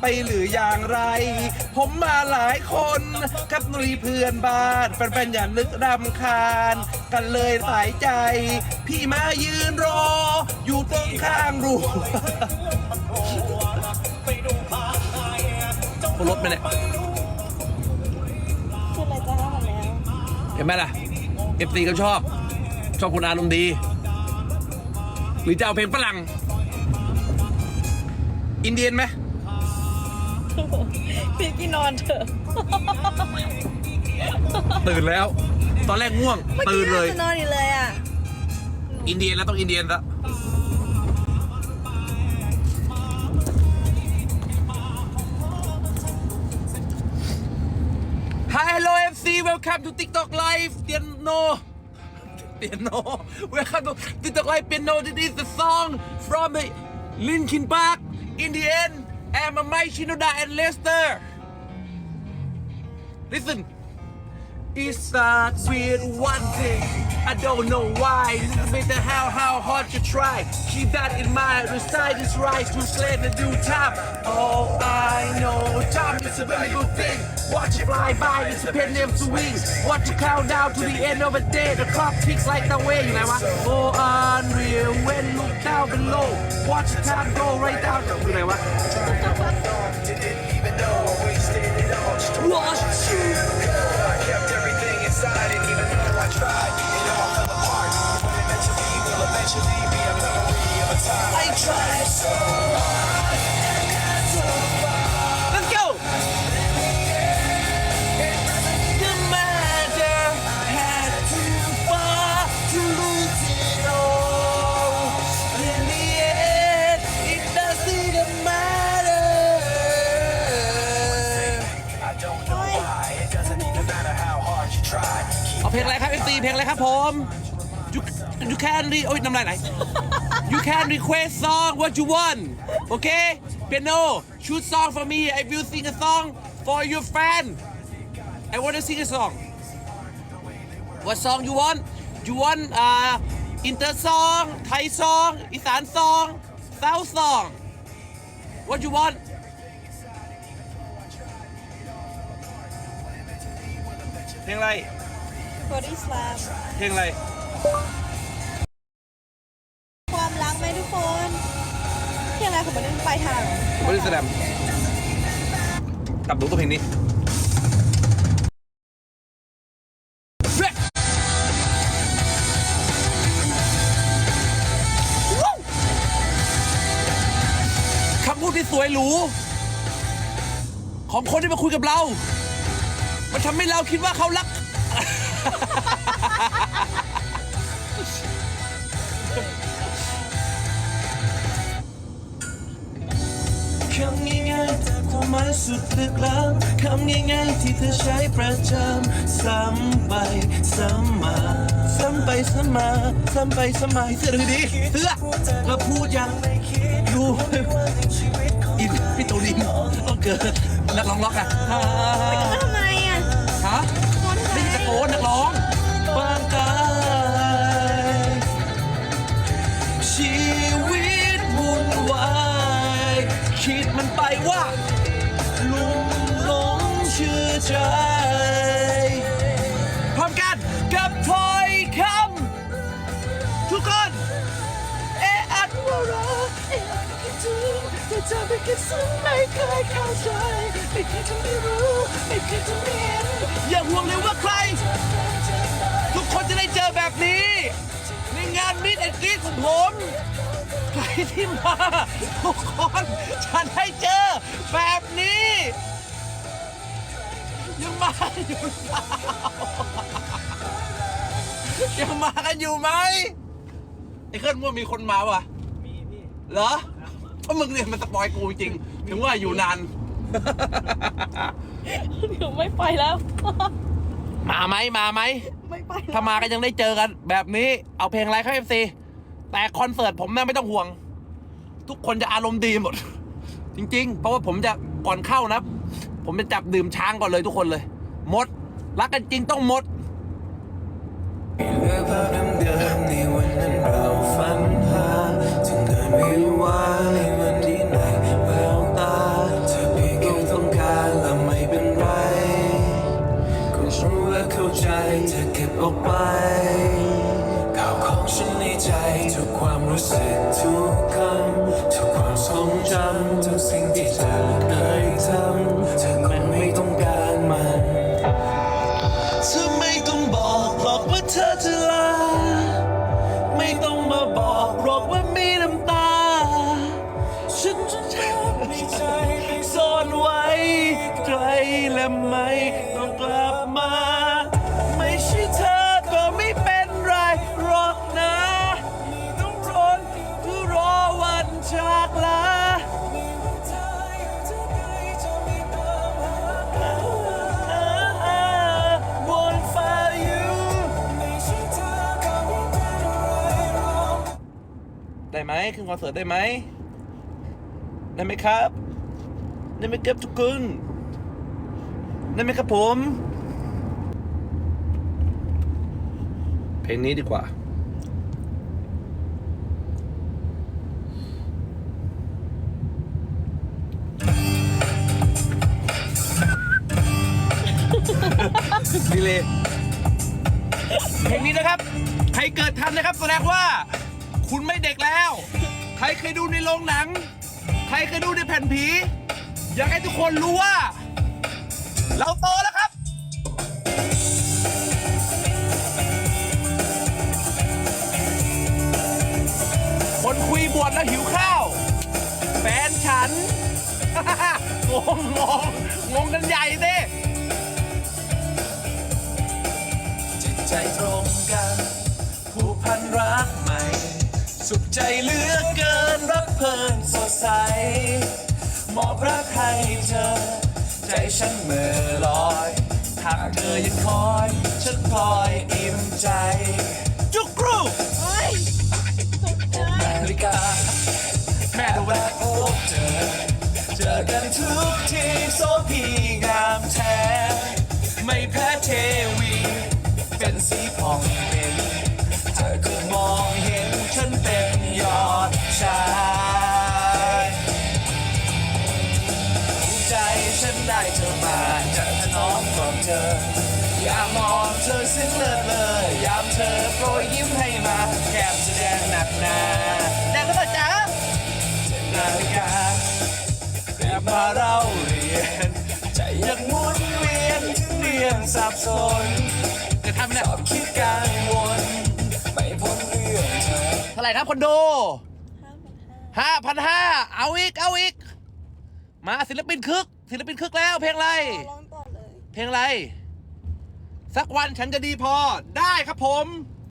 ไปหรืออย่างไร ผมมาหลายคนกับนุยเพื่อนบ้านแฟนๆอย่านึกรำคาญ กันเลยสายใจ พี่มายืนรอ อยู่ตรงข้างรูรถไปเนี่ยขึ้นเลยจ้าหมดแล้วเห็นไหมล่ะเอฟซีเขาชอบ ชอบคนอารมณ์ดี หรือจะเอาเพลงฝรั่ง อินเดียนไหม พี่กี้นอนเถอะตื่นแล้ว ตอนแรกง่วงเมื่อตื่กี้นเลยจะนอนอยู่เลยอะ อินเดียนแล้วต้องอินเดียนละฮ i hello FC welcome to TikTok live เตียนโนเตียนโน welcome to TikTok live เปียโน this is the song from the Linkin Park in the end and Mike Shinoda and Lester listen It's starts with one thing. I don't know why. No matter how how hard you try, keep that in mind. Recite is right to slay the due time. All I know, time is a very good thing. Watch it fly by, it's a pen name to wing. Watch it count down to the end of the day. The clock ticks like the way you know what? Oh, unreal. When look down below, watch the time go right down. You know what? เอาเพลงอะไรครับ MC เพลงอะไรครับผม you you can re โอ้ยน้ำลายไหล you can request song what you want okay piano choose song for me I will sing a song for your fan I want to sing a song what song you want you want uh inter song Thai song อีสาน song South song what you want เพลงอะไร บอดี้สลามเพลงอะไร ความรักไหมทุกคนเพลงอะไรของมันเป็นปลายทางบริสแลมตับดูตัวเพลงนี้คำพูดที่สวยหรู ของคนที่มาคุยกับเรา มันทำให้เราคิดว่าเขารัก คำง่ายๆแต่ความหมายสุดลึกล้ำคำง่ายๆที่เธอใช้ประจำซ้ำไปซ้ำมาซ้ำไปซ้ำมาซ้ำไปซ้ำมาเสื้อดูดีเสื้อเราพูดยังดูอินพี่ตูดินก็เกิดนักร้องล็อกอะฮะแล้วทำไม เธอไม่คิดซึ้งไม่เคยเข้าใจไม่เคยทำให้รู้ไม่เคยทำให้เห็นอย่าห่วงเลยว่าใคร ทุกคนจะได้เจอแบบนี้ ในงานมิดแอนกรีของผมใครที่มาทุกคนจะได้เจอแบบนี้ ยังมาอยู่หรือเปล่ายังมากันอยู่ไหมไอ้เคลื่อนว่ามีคนมาวะมีพี่ เหรอเพ ราะมึงเนี่ยมันสปอยกูจริง ถึงว่าอยู่นาน เดี๋ยวไม่ไปแล้ว มาไหมมาไหม ไม่ไปแล้วถ้ามาก็ยังได้เจอกัน แบบนี้เอาเพลงอะไรครับเอฟซีแต่คอนเสิร์ตผมน่ะไม่ต้องห่วง ทุกคนจะอารมณ์ดีหมด จริง ๆ เพราะว่าผมจะก่อนเข้านะ ผมจะจับดื่มช้างก่อนเลยทุกคนเลยหมด รักกันจริงต้องหมดเรื่อง เข้าใจเธอเก็บออกไปข่าวของฉันในใจทุกความรู้สึกทุกคำทุกความทรงจำทุกสิ่งที่เธอเคยทำเธอ ได้ไหมขึ้นคอนเสิร์ตได้ไหมได้ไหมครับได้ไหมครับทุกคนได้ไหมครับผม เพลงนี้ดีกว่าดีเลยเพลงนี้นะครับ ใครเกิดทันนะครับ แสดงว่า คุณไม่เด็กแล้ว ใครเคยดูในโรงหนัง ใครเคยดูในแผ่นผี อยากให้ทุกคนรู้ว่า เราโตแล้วครับ คนคุยบวชแล้วหิวข้าว แฟนฉัน งงงงงงกันใหญ่เด้จิตใจตรงกัน สุขใจเหลือเกินรักเพลินสดใสมอบรักให้เธอ ใจฉันเมื่อลอยหากเธอยังคอย ฉันพลอยอิ่มใจ จุกรูเฮ้ยตกใจนาฬิกา แม่ตะวันพบเจอ เจอกันทุกทีโซพี สับสนจะทำเนี่ยชอบคิดกังวลไม่พ้นเรื่องเธอเท่าไหร่ครับคนดูห้าพันห้าห้าพันห้าเอาอีก เอาอีก มาศิลปินคึก ศิลปินคึกแล้ว เพลงอะไร ร้องต่อเลย เพลงอะไร สักวันฉันจะดีพอได้ครับผม